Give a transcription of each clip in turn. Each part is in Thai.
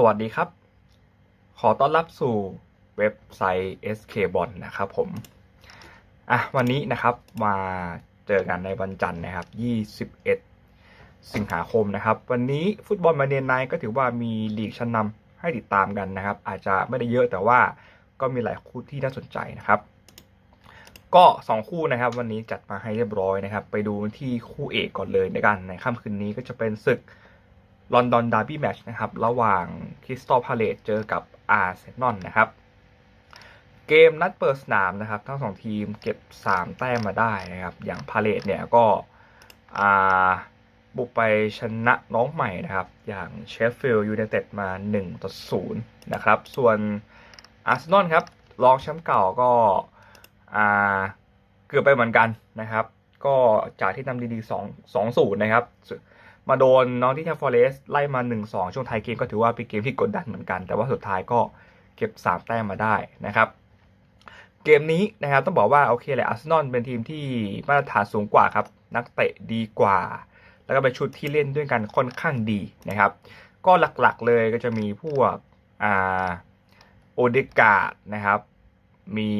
สวัสดีครับ ขอต้อนรับสู่เว็บไซต์ SK b o n นะครับผม อะ วันนี้นะครับมาเจอกันในวันจันทร์นะครับ 21 สิงหาคมนะครับ วันนี้ฟุตบอลมาเดนไนก็ถือว่ามีลีกชั้นนำให้ติดตามกันนะครับ อาจจะไม่ได้เยอะแต่ว่าก็มีหลายคู่ที่น่าสนใจนะครับ ก็ 2 คู่นะครับ วันนี้จัดมาให้เรียบร้อยนะครับ ไปดูที่คู่เอกก่อนเลยในกันในค่ำคืนนี้ก็จะเป็นศึก ลอนดอนดาร์บี้แมตช์นะครับ ระหว่างคริสตัลพาเลตเจอกับอาร์เซนอลนะครับ เกมนัดเปิดสนามนะครับ ทั้งสองทีมเก็บ 3 แต้มมาได้นะครับ อย่างพาเลตเนี่ยก็บุกไปชนะน้องใหม่นะครับ อย่างเชฟฟิลด์ยูไนเต็ดมา1ต่อ0นะครับ ส่วนอาร์เซนอลครับรองแชมป์เก่าก็เกือบไปเหมือนกันนะครับ ก็จากที่นำดีๆ2 2 0นะครับ มาโดนน้องที่แทฟอร์เรสไล่มา1-2 ช่วงท้ายเกมก็ถือว่าเป็นเกมที่กดดันเหมือนกัน แต่ว่าสุดท้ายก็เก็บ 3 แต้มมาได้นะครับเกมนี้นะครับต้องบอกว่าโอเคแหละอาร์เซนอลเป็นทีมที่มาตรฐานสูงกว่าครับนักเตะดีกว่า แล้วก็เป็นชุดที่เล่นด้วยกันค่อนข้างดีนะครับ ก็หลักๆเลยก็จะมีพวกอ่าโอเดกาดนะครับมี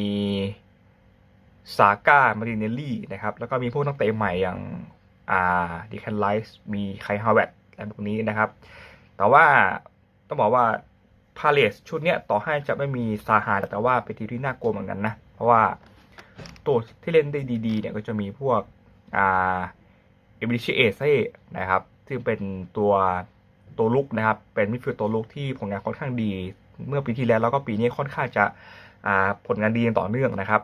ซาก้ามาริเนลลี่นะครับแล้วก็มีพวกนักเตะใหม่อย่าง อ่าดีแคนไลส์มีไคฮาวเวตอะไรพวกนี้นะครับ แต่ว่าต้องบอกว่าพาเลสชุดเนี้ยต่อให้จะไม่มีซาฮาแต่ว่าเป็นทีมที่น่ากลัวเหมือนกันนะ เพราะว่าตัวที่เล่นได้ดีๆเนี่ยก็จะมีพวกอ่าเอมิลิชิเอเซ่นะครับ ซึ่งเป็นตัวตัวลุกนะครับ เป็นมิดฟิลด์ตัวลุกที่ผลงานค่อนข้างดี เมื่อปีที่แล้วแล้วก็ปีนี้ค่อนข้างจะผลงานดีต่อเนื่องนะครับ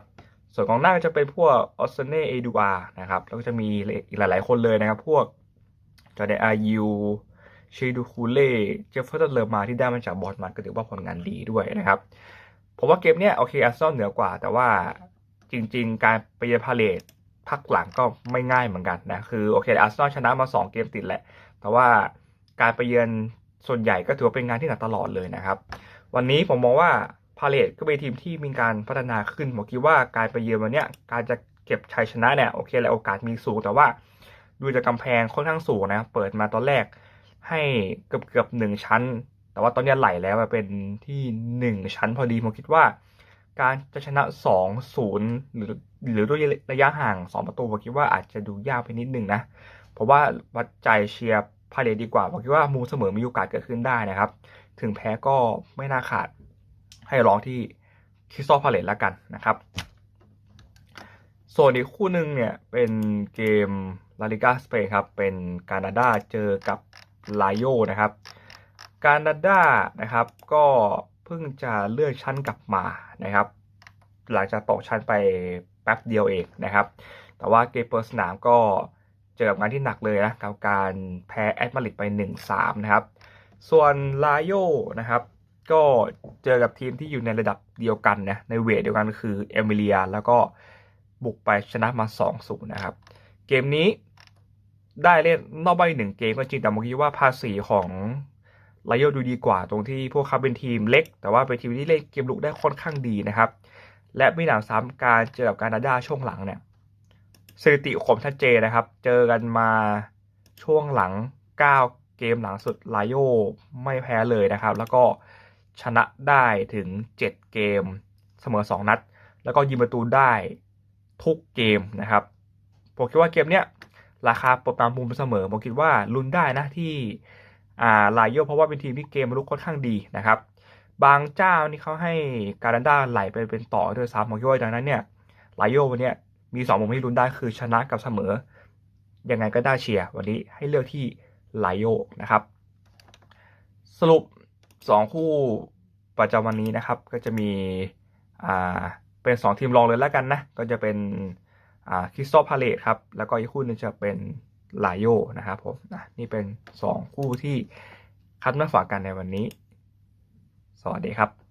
ส่วนกองหน้าก็จะเป็นพวกออสเน่เอดูอานะครับ แล้วก็จะมีอีกหลาย ๆ คนเลยนะครับ พวกจอเดอายูเชดูคูเล่เจฟเฟอร์ตันเลอร์มาที่ได้มาจากบอลมันก็ถือว่าผลงานดีด้วยนะครับ ผมว่าเกมเนี้ยโอเคอาร์เซนอลเหนือกว่า แต่ว่าจริง ๆ การไปเยือนพาเลตพักหลังก็ไม่ง่ายเหมือนกันนะ คือโอเคอาร์เซนอลชนะมา 2 เกมติดแหละ แต่ว่าการไปเยือนส่วนใหญ่ก็ถือว่าเป็นงานที่หนักตลอดเลยนะครับ วันนี้ผมมองว่า พาเลตก็เป็นทีมที่มีการพัฒนาขึ้นผมคิดว่าการไปเยือนวันนี้การจะเก็บชัยชนะเนี่ยโอเคแหละโอกาสมีสูงแต่ว่าดูจากกำแพงค่อนข้างสูงนะเปิดมาตอนแรกให้เกือบเกือบหนึ่งชั้น แต่ว่าตอนนี้ไหลแล้วมาเป็นที่หนึ่งชั้นพอดีผมคิดว่า การจะชนะสองศูนย์หรือหรือด้วยระยะห่างสองประตูผมคิดว่าอาจจะดูยากไปนิดนึงนะเพราะว่าวัดใจเชียร์พาเลตดีกว่าผมคิดว่ามูเสมอมีโอกาสเกิดขึ้นได้นะครับ ถึงแพ้ก็ไม่น่าขาด ให้ร้องที่คริสตัลพาเลตแล้วกันนะครับ ส่วนอีกคู่หนึ่งเนี่ย เป็นเกมลาลิกาสเปนครับ เป็นกานาดาเจอกับลาโยนะครับ กานาดานะครับก็เพิ่งจะเลื่อนชั้นกลับมานะครับ หลังจากตกชั้นไปแป๊บเดียวเองนะครับ แต่ว่าเกมเปิดสนามก็เจอกับงานที่หนักเลยนะกับการแพ้แอตมาริดไป 1-3 นะครับ ส่วนลาโยนะครับ ก็เจอกับทีมที่อยู่ในระดับเดียวกันนะในเวทเดียวกันคือเอมิเลียแล้วก็บุกไปชนะมา2-0นะครับ เกมนี้ได้เล่นนอกใบหนึ่งเกมก็จริงแต่เมื่อกี้ว่าภาษีของไลโยดูดีกว่าตรงที่พวกเขาเป็นทีมเล็ก แต่ว่าเป็นทีมที่เล่นเกมลุกได้ค่อนข้างดีนะครับ และไม่หนำซ้ำการเจอกับการนาดาช่วงหลังเนี่ยสถิติคมชัดเจนนะครับ เจอกันมาช่วงหลัง 9 เกมหลังสุดไลโยไม่แพ้เลยนะครับ แล้วก็ ชนะได้ถึง 7 เกม เสมอ 2 นัด แล้วก็ยิงประตูได้ทุกเกมนะครับผมคิดว่าเกมเนี้ยราคาปรตามมุมเสมอผมคิดว่าลุ้นได้นะที่อ่าลายโยเพราะว่าเป็นทีมที่เกมลุกค่อนข้างดีนะครับ บางเจ้านี่เขาให้การันดาไหลไปเป็นต่อด้วยซ้ำผมคิดว่าดังนั้นเนี่ยลายโยวันนี้มี2มุมที่ลุ้นได้คือชนะกับเสมอ ยังไงก็ได้เชียร์วันนี้ให้เลือกที่ลายโยนะครับ สรุป สองคู่ประจำวันนี้นะครับ ก็จะมีอ่าเป็นสองทีมรองเลยแล้วกันนะ ก็จะเป็นอ่าคริสโตพาเลตครับ แล้วก็อีกคู่นึงจะเป็นลายโยนะครับผมนะนี่เป็นสองคู่ที่คัดมาฝากกันในวันนี้ สวัสดีครับ